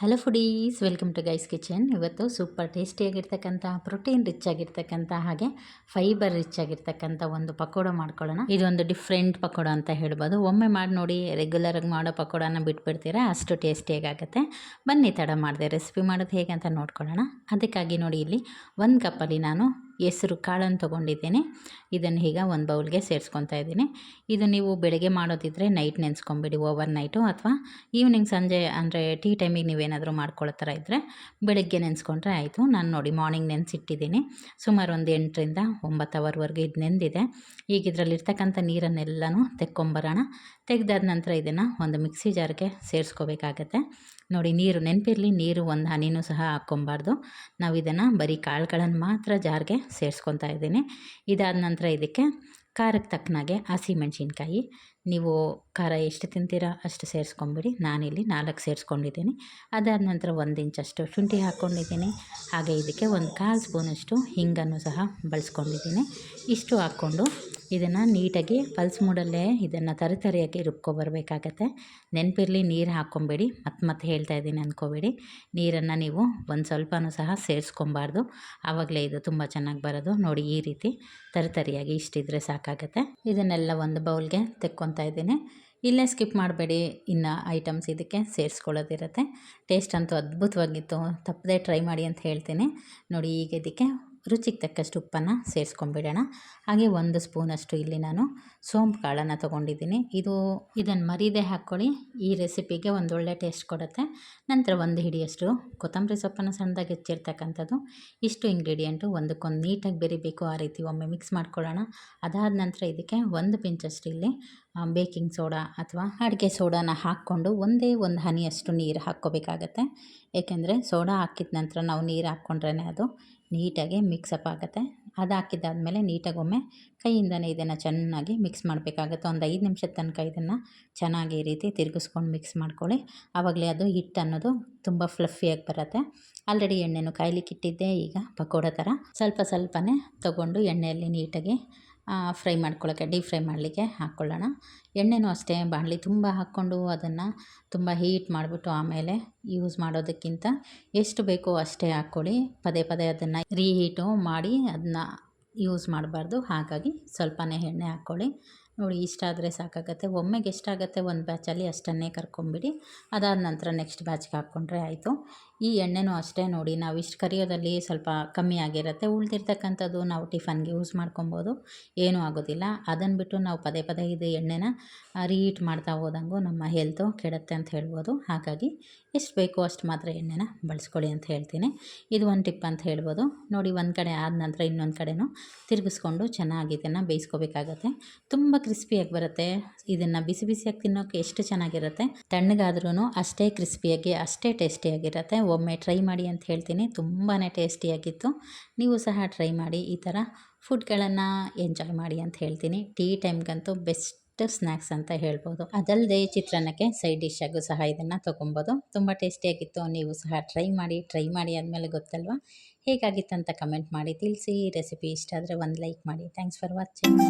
Hello foodies welcome to guys kitchen ಇವತ್ತು super ಟೇಸ್ಟಿಯಾಗಿರ್ತಕ್ಕಂಥ protein rich ಆಗಿರ್ತಕ್ಕಂಥ ಹಾಗೆ ಫೈಬರ್ ರಿಚ್ ಆಗಿರ್ತಕ್ಕಂಥ ಒಂದು ಪಕೋಡ ಮಾಡ್ಕೊಳ್ಳೋಣ. ಇದೊಂದು ಡಿಫ್ರೆಂಟ್ ಪಕೋಡ ಅಂತ ಹೇಳ್ಬೋದು. ಒಮ್ಮೆ ಮಾಡಿ ನೋಡಿ ರೆಗ್ಯುಲರಾಗಿ ಮಾಡೋ ಪಕೋಡನ ಬಿಟ್ಬಿಡ್ತೀರಾ, ಅಷ್ಟು ಟೇಸ್ಟಿಯಾಗುತ್ತೆ ಬನ್ನಿ, ತಡ ಮಾಡಿದೆ ರೆಸಿಪಿ ಮಾಡೋದು ಹೇಗೆ ಅಂತ ನೋಡ್ಕೊಳ್ಳೋಣ. ಅದಕ್ಕಾಗಿ ನೋಡಿ, ಇಲ್ಲಿ ಒಂದು ಕಪ್ಪಲ್ಲಿ ನಾನು ಹೆಸರು ಕಾಳನ್ನು ತೊಗೊಂಡಿದ್ದೇನೆ. ಇದನ್ನು ಈಗ ಒಂದು ಬೌಲ್ಗೆ ಸೇರಿಸ್ಕೊತಾ ಇದ್ದೀನಿ. ಇದು ನೀವು ಬೆಳಗ್ಗೆ ಮಾಡೋದಿದ್ರೆ ನೈಟ್ ನೆನೆಸ್ಕೊಂಬಿಡಿ, ಓವರ್ ನೈಟು ಅಥವಾ ಈವ್ನಿಂಗ್ ಸಂಜೆ ಅಂದರೆ ಟೀ ಟೈಮಿಗೆ ನೀವೇನಾದರೂ ಮಾಡ್ಕೊಳ್ಳೋ ಥರ ಇದ್ದರೆ ಬೆಳಗ್ಗೆ ನೆನೆಸ್ಕೊಂಡ್ರೆ ಆಯಿತು. ನಾನು ನೋಡಿ ಮಾರ್ನಿಂಗ್ ನೆನೆಸಿಟ್ಟಿದ್ದೀನಿ. ಸುಮಾರು ಒಂದು ಎಂಟರಿಂದ ಒಂಬತ್ತು ಅವರ್ವರೆಗೂ ಇದು ನೆಂದಿದೆ. ಈಗ ಇದರಲ್ಲಿರ್ತಕ್ಕಂಥ ನೀರನ್ನೆಲ್ಲನೂ ತೆಕ್ಕೊಂಬರೋಣ. ತೆಗೆದಾದ ನಂತರ ಇದನ್ನು ಒಂದು ಮಿಕ್ಸಿ ಜಾರ್ಗೆ ಸೇರಿಸ್ಕೋಬೇಕಾಗತ್ತೆ. ನೋಡಿ ನೀರು ನೆನಪಿರಲಿ, ನೀರು ಒಂದು ಹನಿನೂ ಸಹ ಹಾಕ್ಕೊಬಾರ್ದು. ನಾವು ಇದನ್ನು ಬರೀ ಕಾಳುಗಳನ್ನು ಮಾತ್ರ ಜಾರ್ಗೆ ಸೇರಿಸ್ಕೊತಾ ಇದ್ದೀನಿ. ಇದಾದ ನಂತರ ಇದಕ್ಕೆ ಖಾರಕ್ಕೆ ತಕ್ಕನಾಗೆ ಹಸಿಮೆಣ್ಸಿನ್ಕಾಯಿ ನೀವು ಖಾರ ಎಷ್ಟು ತಿಂತೀರಾ ಅಷ್ಟು ಸೇರಿಸ್ಕೊಂಬಿಡಿ. ನಾನಿಲ್ಲಿ ನಾಲ್ಕು ಸೇರಿಸ್ಕೊಂಡಿದ್ದೀನಿ. ಅದಾದ ನಂತರ ಒಂದು ಇಂಚಷ್ಟು ಶುಂಠಿ ಹಾಕ್ಕೊಂಡಿದ್ದೀನಿ. ಹಾಗೆ ಇದಕ್ಕೆ ಒಂದು ಕಾಲು ಸ್ಪೂನಷ್ಟು ಹಿಂಗನ್ನು ಸಹ ಬಳಸ್ಕೊಂಡಿದ್ದೀನಿ. ಇಷ್ಟು ಹಾಕ್ಕೊಂಡು ಇದನ್ನು ನೀಟಾಗಿ ಪಲ್ಸ್ ಮೂಡಲ್ಲೇ ಇದನ್ನು ತರಿತರಿಯಾಗಿ ರುಬ್ಕೊಬರ್ಬೇಕಾಗತ್ತೆ ನೆನಪಿರಲಿ ನೀರು ಹಾಕ್ಕೊಬೇಡಿ ಮತ್ತೆ ಮತ್ತೆ ಹೇಳ್ತಾ ಇದ್ದೀನಿ ಅಂದ್ಕೋಬೇಡಿ ನೀರನ್ನು ನೀವು ಒಂದು ಸ್ವಲ್ಪನೂ ಸಹ ಸೇರಿಸ್ಕೊಬಾರ್ದು. ಆವಾಗಲೇ ಇದು ತುಂಬ ಚೆನ್ನಾಗಿ ಬರೋದು. ನೋಡಿ ಈ ರೀತಿ ತರಿತರಿಯಾಗಿ ಇಷ್ಟಿದ್ರೆ ಸಾಕಾಗತ್ತೆ. ಇದನ್ನೆಲ್ಲ ಒಂದು ಬೌಲ್ಗೆ ತೆಕ್ಕೊತಾ ಇದ್ದೀನಿ. ಇಲ್ಲೇ ಸ್ಕಿಪ್ ಮಾಡಬೇಡಿ. ಇನ್ನು ಐಟಮ್ಸ್ ಇದಕ್ಕೆ ಸೇರಿಸ್ಕೊಳ್ಳೋದಿರುತ್ತೆ. ಟೇಸ್ಟ್ ಅಂತೂ ಅದ್ಭುತವಾಗಿತ್ತು. ತಪ್ಪದೆ ಟ್ರೈ ಮಾಡಿ ಅಂತ ಹೇಳ್ತೀನಿ. ನೋಡಿ ಈಗ ಇದಕ್ಕೆ ರುಚಿಗೆ ತಕ್ಕಷ್ಟು ಉಪ್ಪನ್ನು ಸೇರಿಸ್ಕೊಂಬಿಡೋಣ. ಹಾಗೆ ಒಂದು ಸ್ಪೂನಷ್ಟು ಇಲ್ಲಿ ನಾನು ಸೋಂಪು ಕಾಳನ್ನು ತೊಗೊಂಡಿದ್ದೀನಿ. ಇದು ಇದನ್ನು ಮರೀದೆ ಹಾಕ್ಕೊಳ್ಳಿ. ಈ ರೆಸಿಪಿಗೆ ಒಂದು ಒಳ್ಳೆ ಟೇಸ್ಟ್ ಕೊಡುತ್ತೆ. ನಂತರ ಒಂದು ಹಿಡಿಯಷ್ಟು ಕೊತ್ತಂಬರಿ ಸೊಪ್ಪನ್ನು ಸಣ್ಣದಾಗಿ ಹೆಚ್ಚಿರ್ತಕ್ಕಂಥದ್ದು. ಇಷ್ಟು ಇಂಗ್ರೀಡಿಯೆಂಟು ಒಂದಕ್ಕೊಂದು ನೀಟಾಗಿ ಬೆರಿಬೇಕು. ಆ ರೀತಿ ಒಮ್ಮೆ ಮಿಕ್ಸ್ ಮಾಡ್ಕೊಳ್ಳೋಣ. ಅದಾದ ನಂತರ ಇದಕ್ಕೆ ಒಂದು ಪಿಂಚಷ್ಟು ಇಲ್ಲಿ ಬೇಕಿಂಗ್ ಸೋಡಾ ಅಥವಾ ಅಡುಗೆ ಸೋಡಾನ ಹಾಕ್ಕೊಂಡು ಒಂದೇ ಒಂದು ಹನಿಯಷ್ಟು ನೀರು ಹಾಕ್ಕೋಬೇಕಾಗತ್ತೆ. ಏಕೆಂದರೆ ಸೋಡಾ ಹಾಕಿದ ನಂತರ ನಾವು ನೀರು ಹಾಕ್ಕೊಂಡ್ರೇ ಅದು ನೀಟಾಗಿ ಮಿಕ್ಸಪ್ ಆಗುತ್ತೆ. ಅದು ನೀಟಾಗಿ ಒಮ್ಮೆ ಕೈಯಿಂದನೇ ಇದನ್ನು ಚೆನ್ನಾಗಿ ಮಿಕ್ಸ್ ಮಾಡಬೇಕಾಗುತ್ತೆ. ಒಂದು ಐದು ನಿಮಿಷದ ತನಕ ಇದನ್ನು ಚೆನ್ನಾಗಿ ಈ ರೀತಿ ತಿರುಗಿಸ್ಕೊಂಡು ಮಿಕ್ಸ್ ಮಾಡ್ಕೊಳ್ಳಿ. ಆವಾಗಲೇ ಅದು ಹಿಟ್ಟು ಅನ್ನೋದು ತುಂಬ ಫ್ಲಫಿಯಾಗಿ ಬರುತ್ತೆ. ಆಲ್ರೆಡಿ ಎಣ್ಣೆನೂ ಕಾಯಲಿಕ್ಕಿಟ್ಟಿದ್ದೆ ಈಗ ಪಕೋಡ ಥರ. ಸ್ವಲ್ಪ ಸ್ವಲ್ಪನೇ ತೊಗೊಂಡು ಎಣ್ಣೆಯಲ್ಲಿ ನೀಟಾಗಿ ಫ್ರೈ ಮಾಡ್ಕೊಳ್ಳೋಕ್ಕೆ ಡೀಪ್ ಫ್ರೈ ಮಾಡಲಿಕ್ಕೆ ಹಾಕ್ಕೊಳ್ಳೋಣ. ಎಣ್ಣೆನೂ ಅಷ್ಟೇ, ಬಾಣಲಿ ತುಂಬ ಹಾಕ್ಕೊಂಡು ಅದನ್ನು ತುಂಬ ಹೀಟ್ ಮಾಡಿಬಿಟ್ಟು ಆಮೇಲೆ ಯೂಸ್ ಮಾಡೋದಕ್ಕಿಂತ ಎಷ್ಟು ಬೇಕೋ ಅಷ್ಟೇ ಹಾಕ್ಕೊಳ್ಳಿ. ಪದೇ ಪದೇ ಅದನ್ನು ರೀಹೀಟು ಮಾಡಿ ಅದನ್ನ ಯೂಸ್ ಮಾಡಬಾರ್ದು. ಹಾಗಾಗಿ ಸ್ವಲ್ಪನೇ ಎಣ್ಣೆ ಹಾಕ್ಕೊಳ್ಳಿ. ನೋಡಿ, ಇಷ್ಟ ಆದರೆ ಸಾಕಾಗತ್ತೆ. ಒಮ್ಮೆಗೆ ಎಷ್ಟಾಗತ್ತೆ ಒಂದು ಬ್ಯಾಚಲ್ಲಿ ಅಷ್ಟನ್ನೇ ಕರ್ಕೊಂಬಿಡಿ ಅದಾದ ನಂತರ ನೆಕ್ಸ್ಟ್ ಬ್ಯಾಚ್ಗೆ ಹಾಕ್ಕೊಂಡ್ರೆ ಆಯಿತು. ಈ ಎಣ್ಣೆನೂ ಅಷ್ಟೇ ನೋಡಿ, ನಾವು ಇಷ್ಟು ಕರಿಯೋದಲ್ಲಿ ಸ್ವಲ್ಪ ಕಮ್ಮಿ ಆಗಿರುತ್ತೆ. ಉಳಿದಿರ್ತಕ್ಕಂಥದ್ದು ನಾವು ಟಿಫನ್ಗೆ ಯೂಸ್ ಮಾಡ್ಕೊಬೋದು. ಏನೂ ಆಗೋದಿಲ್ಲ. ಅದನ್ನು ಬಿಟ್ಟು ನಾವು ಪದೇ ಪದೇ ಇದು ಎಣ್ಣೆನ ರೀಹೀಟ್ ಮಾಡ್ತಾ ಹೋದಂಗೂ ನಮ್ಮ ಹೆಲ್ತು ಕೆಡುತ್ತೆ ಅಂತ ಹೇಳ್ಬೋದು. ಹಾಗಾಗಿ ಎಷ್ಟು ಬೇಕೋ ಅಷ್ಟು ಮಾತ್ರ ಎಣ್ಣೆನ ಬಳಸ್ಕೊಳ್ಳಿ ಅಂತ ಹೇಳ್ತೀನಿ. ಇದು ಒಂದು ಟಿಪ್ ಅಂತ ಹೇಳ್ಬೋದು. ನೋಡಿ, ಒಂದು ಕಡೆ ಆದ ನಂತರ ಇನ್ನೊಂದು ಕಡೆನೂ ತಿರುಗಿಸ್ಕೊಂಡು ಚೆನ್ನಾಗಿ ಇದನ್ನು ಬೇಯಿಸ್ಕೋಬೇಕಾಗತ್ತೆ. ತುಂಬ ಕ್ರಿಸ್ಪಿಯಾಗಿ ಬರುತ್ತೆ. ಇದನ್ನು ಬಿಸಿ ಬಿಸಿಯಾಗಿ ತಿನ್ನೋಕೆ ಎಷ್ಟು ಚೆನ್ನಾಗಿರುತ್ತೆ? ತಣ್ಣಗಾದ್ರೂ ಅಷ್ಟೇ ಕ್ರಿಸ್ಪಿಯಾಗಿ, ಅಷ್ಟೇ ಟೇಸ್ಟಿಯಾಗಿರುತ್ತೆ ಒಮ್ಮೆ ಟ್ರೈ ಮಾಡಿ ಅಂತ ಹೇಳ್ತೀನಿ. ತುಂಬಾ ಟೇಸ್ಟಿಯಾಗಿತ್ತು ನೀವು ಸಹ ಟ್ರೈ ಮಾಡಿ. ಈ ಥರ ಫುಡ್ಗಳನ್ನು ಎಂಜಾಯ್ ಮಾಡಿ ಅಂತ ಹೇಳ್ತೀನಿ. ಟೀ ಟೈಮ್ಗಂತೂ ಬೆಸ್ಟ್ ಸ್ನ್ಯಾಕ್ಸ್ ಅಂತ ಹೇಳ್ಬೋದು. ಅದಲ್ಲದೆ ಚಿತ್ರಾನ್ನಕ್ಕೆ ಸೈಡ್ ಡಿಶ್ ಆಗೂ ಸಹ ಇದನ್ನು ತೊಗೊಬೋದು. ತುಂಬ ಟೇಸ್ಟಿಯಾಗಿತ್ತು ನೀವು ಸಹ ಟ್ರೈ ಮಾಡಿ ಟ್ರೈ ಮಾಡಿ ಆದಮೇಲೆ ಗೊತ್ತಲ್ವಾ? ಹೇಗಾಗಿತ್ತು ಅಂತ ಕಮೆಂಟ್ ಮಾಡಿ. ತಿಳಿಸಿ ರೆಸಿಪಿ ಇಷ್ಟ ಆದರೆ ಒಂದು ಲೈಕ್ ಮಾಡಿ. Thanks for watching